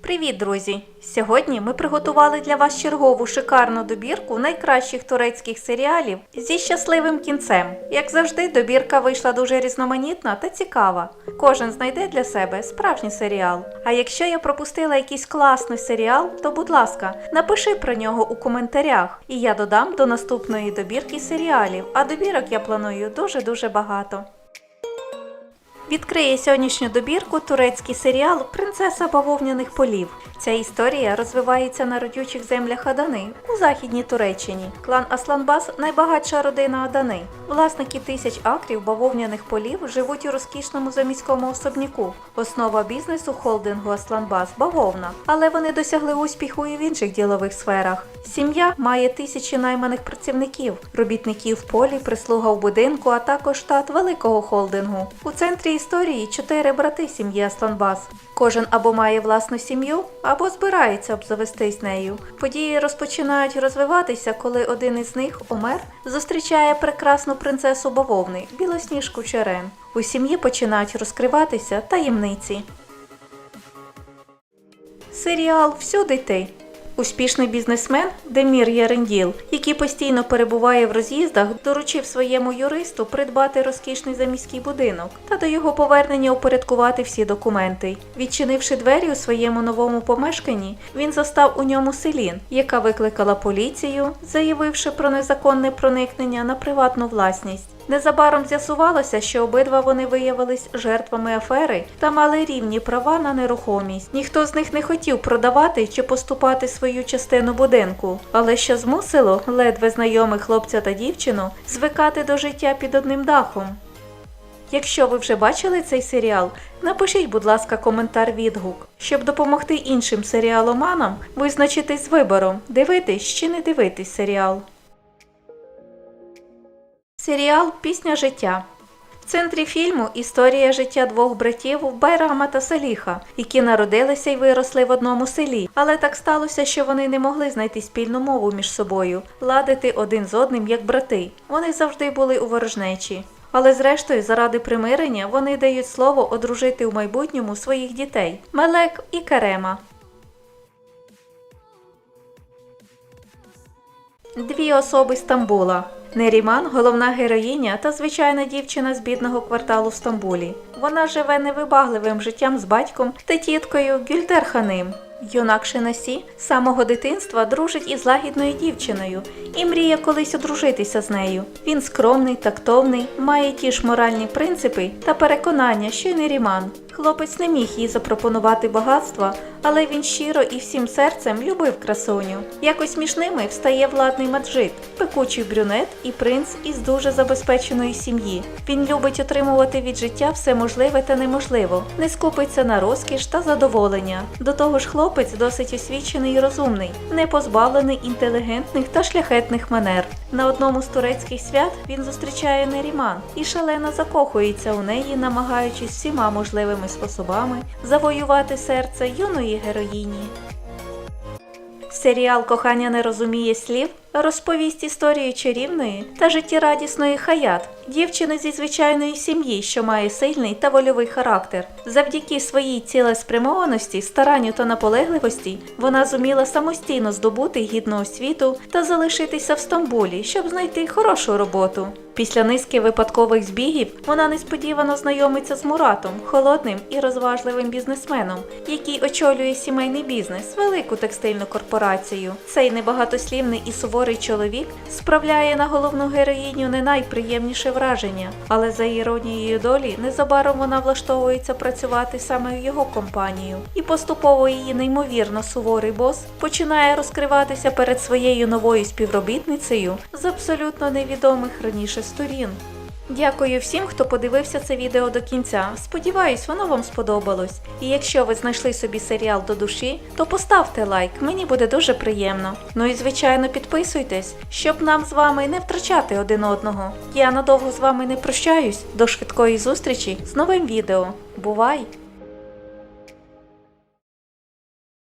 Привіт, друзі! Сьогодні ми приготували для вас чергову шикарну добірку найкращих турецьких серіалів зі щасливим кінцем. Як завжди, добірка вийшла дуже різноманітна та цікава. Кожен знайде для себе справжній серіал. А якщо я пропустила якийсь класний серіал, то будь ласка, напиши про нього у коментарях, і я додам до наступної добірки серіалів. А добірок я планую дуже-дуже багато. Відкриє сьогоднішню добірку турецький серіал Принцеса бавовняних полів. Ця історія розвивається на родючих землях Адани у західній Туреччині. Клан Асланбас найбагатша родина Адани. Власники тисяч акрів бавовняних полів живуть у розкішному заміському особняку. Основа бізнесу холдингу Асланбас бавовна, але вони досягли успіху і в інших ділових сферах. Сім'я має тисячі найманих працівників, робітників полі, прислуга в будинку, а також штат великого холдингу. У центрі історії чотири брати сім'ї Асланбас. Кожен або має власну сім'ю, або збирається обзавестись нею. Події розпочинають розвиватися, коли один із них, Омер, зустрічає прекрасну принцесу бавовни, білосніжку Черен. У сім'ї починають розкриватися таємниці. Серіал Всюди ти. Успішний бізнесмен Демір Яренділ, який постійно перебуває в роз'їздах, доручив своєму юристу придбати розкішний заміський будинок та до його повернення упорядкувати всі документи. Відчинивши двері у своєму новому помешканні, він застав у ньому селін, яка викликала поліцію, заявивши про незаконне проникнення на приватну власність. Незабаром з'ясувалося, що обидва вони виявились жертвами афери та мали рівні права на нерухомість. Ніхто з них не хотів продавати чи поступати свою частину будинку, але що змусило ледве знайомих хлопця та дівчину звикати до життя під одним дахом. Якщо ви вже бачили цей серіал, напишіть, будь ласка, коментар відгук, щоб допомогти іншим серіаломанам визначитись з вибором, дивитись чи не дивитись серіал. Серіал Пісня життя. В центрі фільму історія життя двох братів Байрама та Саліха, які народилися і виросли в одному селі. Але так сталося, що вони не могли знайти спільну мову між собою, ладити один з одним як брати. Вони завжди були у ворожнечі. Але зрештою, заради примирення, вони дають слово одружити у майбутньому своїх дітей Мелек і Керема. Дві особи Стамбула. Неріман головна героїня та звичайна дівчина з бідного кварталу в Стамбулі. Вона живе невибагливим життям з батьком та тіткою Гюльдерханим. Юнак Шинасі з самого дитинства дружить із лагідною дівчиною і мріє колись одружитися з нею. Він скромний, тактовний, має ті ж моральні принципи та переконання, що й Неріман. Хлопець не міг їй запропонувати багатства, але він щиро і всім серцем любив красуню. Якось між ними встає владний маджит, пекучий брюнет і принц із дуже забезпеченої сім'ї. Він любить отримувати від життя все можливе та неможливо, не скупиться на розкіш та задоволення. До того ж, хлопець досить освічений і розумний, не позбавлений інтелігентних та шляхетних манер. На одному з турецьких свят він зустрічає Неріман і шалено закохується у неї, намагаючись всіма можливими способами завоювати серце юної героїні. Серіал Кохання не розуміє слів розповість історію чарівної та життєрадісної хаят, дівчини зі звичайної сім'ї, що має сильний та вольовий характер. Завдяки своїй цілеспрямованості, старанню та наполегливості вона зуміла самостійно здобути гідну освіту та залишитися в Стамбулі, щоб знайти хорошу роботу. Після низки випадкових збігів вона несподівано знайомиться з Муратом, холодним і розважливим бізнесменом, який очолює сімейний бізнес, велику текстильну корпорацію. Цей небагатослівний і суворий чоловік справляє на головну героїню не найприємніше враження, але за іронією долі незабаром вона влаштовується працювати саме в його компанію, і поступово її неймовірно суворий бос починає розкриватися перед своєю новою співробітницею з абсолютно невідомих раніше сторін. Дякую всім, хто подивився це відео до кінця. Сподіваюсь, воно вам сподобалось. І якщо ви знайшли собі серіал до душі, то поставте лайк, мені буде дуже приємно. Ну і звичайно підписуйтесь, щоб нам з вами не втрачати один одного. Я надовго з вами не прощаюсь. До швидкої зустрічі з новим відео. Бувай!